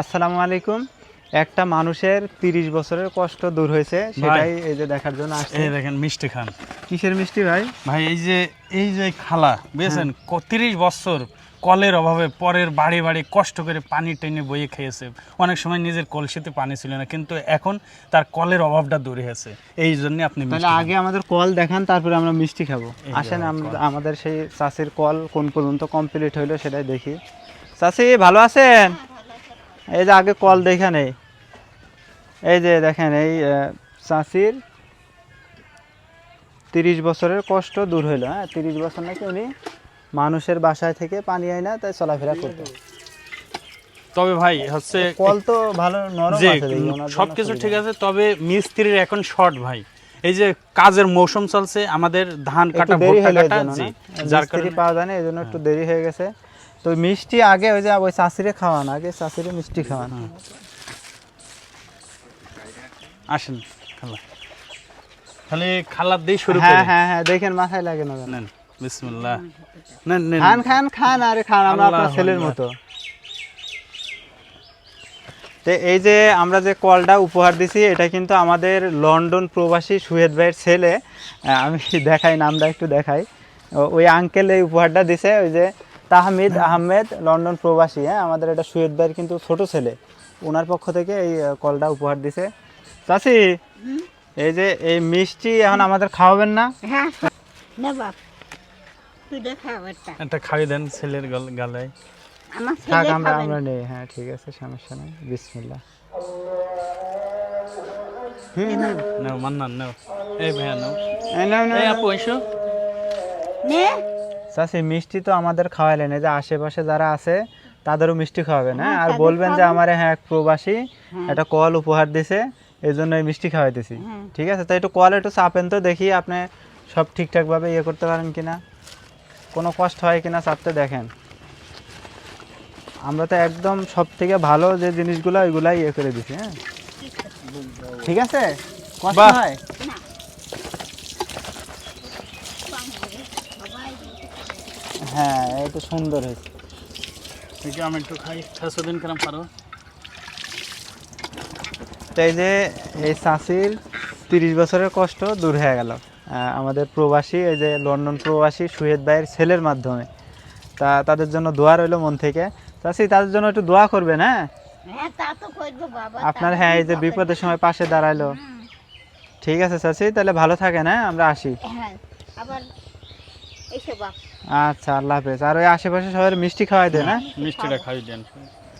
আসসালামু আলাইকুম। একটা মানুষের তিরিশ বছরের কষ্ট দূর হয়েছে সেটাই এই যে দেখার জন্য আসছে। এই দেখেন মিষ্টি খান। কিসের মিষ্টি ভাই? ভাই এই যে এই যে খালা বুঝেছেন? তিরিশ বছর কলের অভাবে পরের বাড়ি বাড়ি কষ্ট করে পানি টেনে বইয়ে খেয়েছে। অনেক সময় নিজের কলসিতে পানি ছিল না কিন্তু এখন তার কলের অভাবটা দূর হয়েছে। এই জন্য আপনি তাহলে আগে আমাদের কল দেখান তারপরে আমরা মিষ্টি খাব। আসেন। আমাদের সেই চাষির কল কোন পর্যন্ত কমপ্লিট হইল সেটাই দেখি। চাষি ভালো আছেন? এই যে আগে কল দেখা নেই। এই যে দেখেন এই চাষির তিরিশ বছরের কষ্ট দূর হইল হ্যাঁ? তিরিশ বছর নাকি উনি মানুষের বাসায় থেকে পানি আয় না তাই চলাফেরা করতো। তবে ভাই হচ্ছে কল তো ভালো নরম আছে সবকিছু ঠিক আছে তবে মিস্ত্রির এখন শর্ট ভাই। এই যে কাজের মৌসুম চলছে আমাদের ধান কাটা ভুট্টা? যার কারণে পাওয়া যায় না এই জন্য একটু দেরি হয়ে গেছে। তো মিষ্টি আগে ওই যে ওই চাষিরে খাওয়ান আগে চাষিরে মিষ্টি খাওয়ান আসেন খালা। তাহলে খালার দিয়ে শুরু হ্যাঁ হ্যাঁ হ্যাঁ দেখেন মাথায় লাগে না নেন বিসমিল্লাহ। নেন নেন। খান খান খান আরে খান আমরা আপনার ছেলের মতো। তো এই যে আমরা যে কলটা উপহার দিছি এটা কিন্তু আমাদের লন্ডন প্রবাসী সুহেদ ভাইয়ের ছেলে। আমি দেখাই নামটা একটু দেখাই। ওই আঙ্কেল এই উপহারটা দিছে ওই যে তাহমিদ আহমেদ লন্ডন প্রবাসী হ্যাঁ আমাদের এটা সুহেদ ভাইয়ের কিন্তু ছোট ছেলে। ওনার পক্ষ থেকে এই কলটা উপহার দিছে। চাচি এই যে এই মিষ্টি এখন আমাদের খাওয়াবেন না? হ্যাঁ না বাপ তুই দেখা বারটা একটা খাইয়ে দেন ছেলের গল- গালায়। থাক আমরা আমরা নেই। হ্যাঁ ঠিক আছে সমস্যা নেই। বিসমিল্লাহ। নাও। মান্নান নাও। এই ভাইয়া নাও। এই নাও, নাও, নাও। আপু এসো। নে। চাচি মিষ্টি তো আমাদের খাওয়াইলেন। এই যে আশেপাশে যারা আছে তাদেরও মিষ্টি খাওয়াবেন হ্যাঁ? হ্যাঁ, আর বলবেন যে আমার হ্যাঁ এক প্রবাসী হ্যাঁ। একটা কল উপহার দিছে এই জন্য এই মিষ্টি খাওয়াইতেছি। হ্যাঁ। ঠিক আছে? তাই একটু কল একটু চাপেন তো দেখি আপনি সব ঠিকঠাকভাবে ইয়ে করতে পারেন কিনা। কোনো কষ্ট হয় কিনা চাপতে দেখেন। আমরা তো একদম সব থেকে ভালো যে জিনিসগুলো ওইগুলাই ইয়ে করে দিছি হ্যাঁ? ঠিক আছে। কষ্ট হয়? হ্যাঁ এটা সুন্দর হয়েছে। দেখি আমি একটু খাই। ছশো দিন কেন পারো। তো এই যে এই চাষির তিরিশ বছরের কষ্ট দূর হয়ে গেল। আমাদের প্রবাসী এই যে লন্ডন প্রবাসী সুহেদ ভাইয়ের ছেলের মাধ্যমে। তা তাদের জন্য দোয়া রইল মন থেকে। চাষি তাদের জন্য একটু দোয়া করবেন হ্যাঁ? হ্যাঁ তা তো করব বাবা আপনার হ্যাঁ এই যে বিপদের সময় পাশে দাঁড়াইলো। ঠিক আছে চাষি তাহলে ভালো থাকেন হ্যাঁ? আমরা আসি। হ্যাঁ আবার আচ্ছা আল্লাহ হাফেজ। আর ওই আশেপাশে সবাই মিষ্টি খাওয়াই দেন হ্যাঁ? মিষ্টিটা খাওয়াই দেন।